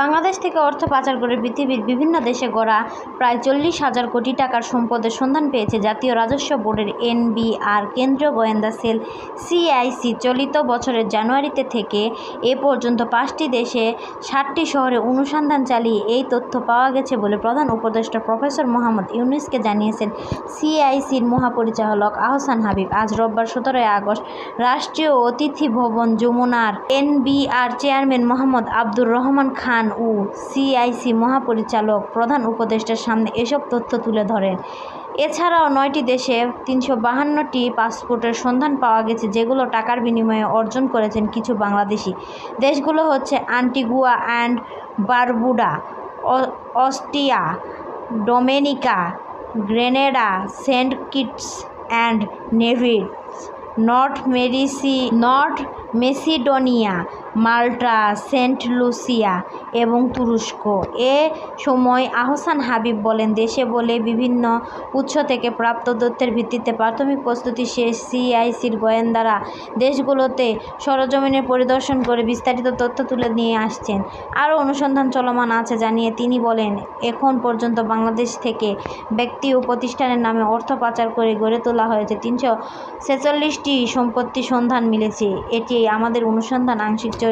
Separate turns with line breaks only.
বাংলাদেশ থেকে অর্থ পাচার করে পৃথিবীর বিভিন্ন দেশে গড়া প্রায় চল্লিশ হাজার কোটি টাকার সম্পদের সন্ধান পেয়েছে জাতীয় রাজস্ব বোর্ডের এনবিআর কেন্দ্রীয় গোয়েন্দা সেল সিআইসি। চলিত বছরের জানুয়ারিতে থেকে এ পর্যন্ত পাঁচটি দেশে ষাটটি শহরে অনুসন্ধান চালিয়ে এই তথ্য পাওয়া গেছে বলে প্রধান উপদেষ্টা প্রফেসর মোহাম্মদ ইউনুসকে জানিয়েছেন সিআইসির মহাপরিচালক আহসান হাবিব। আজ রোববার সতেরোই আগস্ট রাষ্ট্রীয় অতিথি ভবন যমুনার এনবিআর চেয়ারম্যান মোহাম্মদ আব্দুর রহমান খান ও সিআইসি মহাপরিচালক, প্রধান উপদেষ্টার সামনে এসব তথ্য তুলে ধরেন এছাড়াও নয়টি দেশে তিনশো বাহান্নটি পাসপোর্টের সন্ধান পাওয়া গেছে, যেগুলো টাকার বিনিময়ে অর্জন করেছেন কিছু বাংলাদেশি। দেশগুলো হচ্ছে Antigua and Barbuda Austria Dominica, Grenada, Saint Kitts and Nevis, North মেরিসি, North Macedonia Malta, Saint Lucia এবং তুরস্ক। এ সময় আহসান হাবিব বলেন, দেশে বলে বিভিন্ন উৎস থেকে প্রাপ্ত তথ্যের ভিত্তিতে প্রাথমিক প্রস্তুতি শেষ সিআইসির গোয়েন্দারা দেশগুলোতে সরজমিনে পরিদর্শন করে বিস্তারিত তথ্য তুলে নিয়ে আসছেন। আরও অনুসন্ধান চলমান আছে জানিয়ে তিনি বলেন, এখন পর্যন্ত বাংলাদেশ থেকে ব্যক্তি ও প্রতিষ্ঠানের নামে অর্থ পাচার করে গড়ে তোলা হয়েছে তিনশো ছেচল্লিশটি সম্পত্তি সন্ধান মিলেছে। এটি আমাদের অনুসন্ধান আংশিক চরিত্র